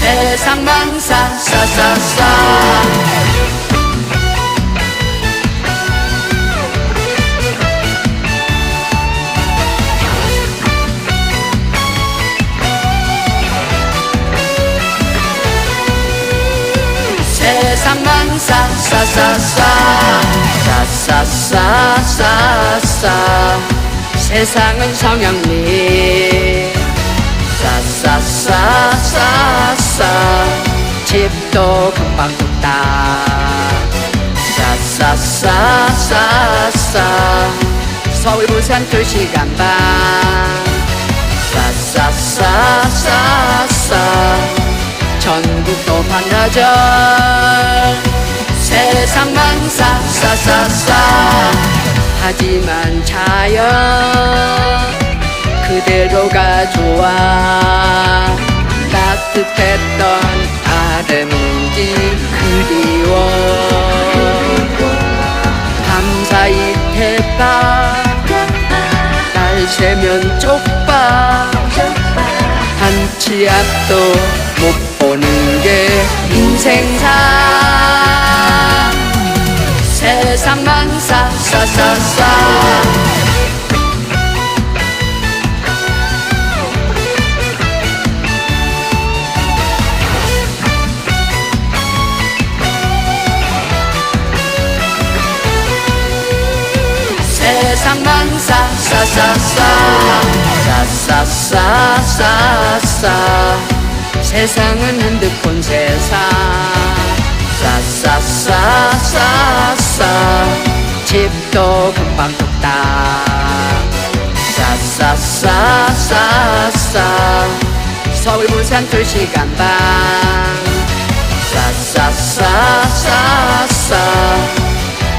세상만 싸싸싸싸 세상만 싸싸싸싸 싸싸싸싸싸 세상은 성형리. 싸싸싸싸싸 집도 금방 뚝딱 싸싸싸싸싸. 서울 부산 두시간 반. 싸싸싸싸싸. 전국도 반나절. 세상만 싸싸싸싸. 하지만 자연 그대로가 좋아. 따뜻했던 아름지 그리워. 밤사이 태박 날 새면 쪽박 한치 앞도 못 보는 게 인생사. 세상만 싸싸싸싸 세상만 싸싸싸싸 싸싸싸싸싸 세상은 핸드폰 세상. 싸싸싸싸싸 집도 금방 뚝딱 싸싸싸싸싸 서울 부산 두시간 반. 싸싸싸싸싸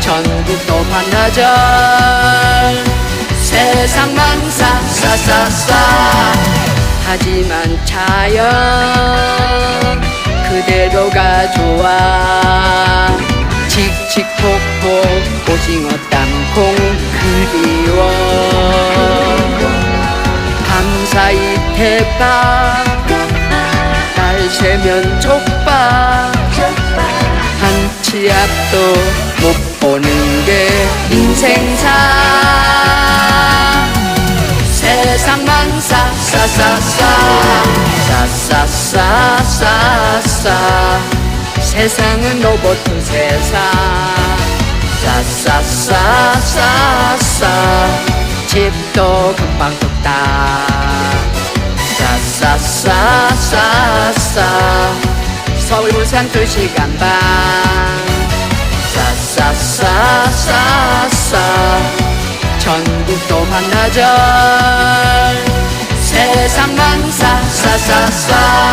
전국도 세상만 싸싸싸싸 하지만 자연 그대로가 좋아 칙칙폭폭 오징어 땅콩 그리워. 밤사이 태박 날 새면 쪽박 한치 앞도 못 보는 게 인생사 싸싸싸싸 싸싸싸싸싸 세상은 로봇 세상. 싸싸싸싸싸 집도 금방 뚝딱. 싸싸싸싸싸 서울 부산 두시간 반. 싸싸싸싸싸 전국도 반나절 세상만 싸싸싸싸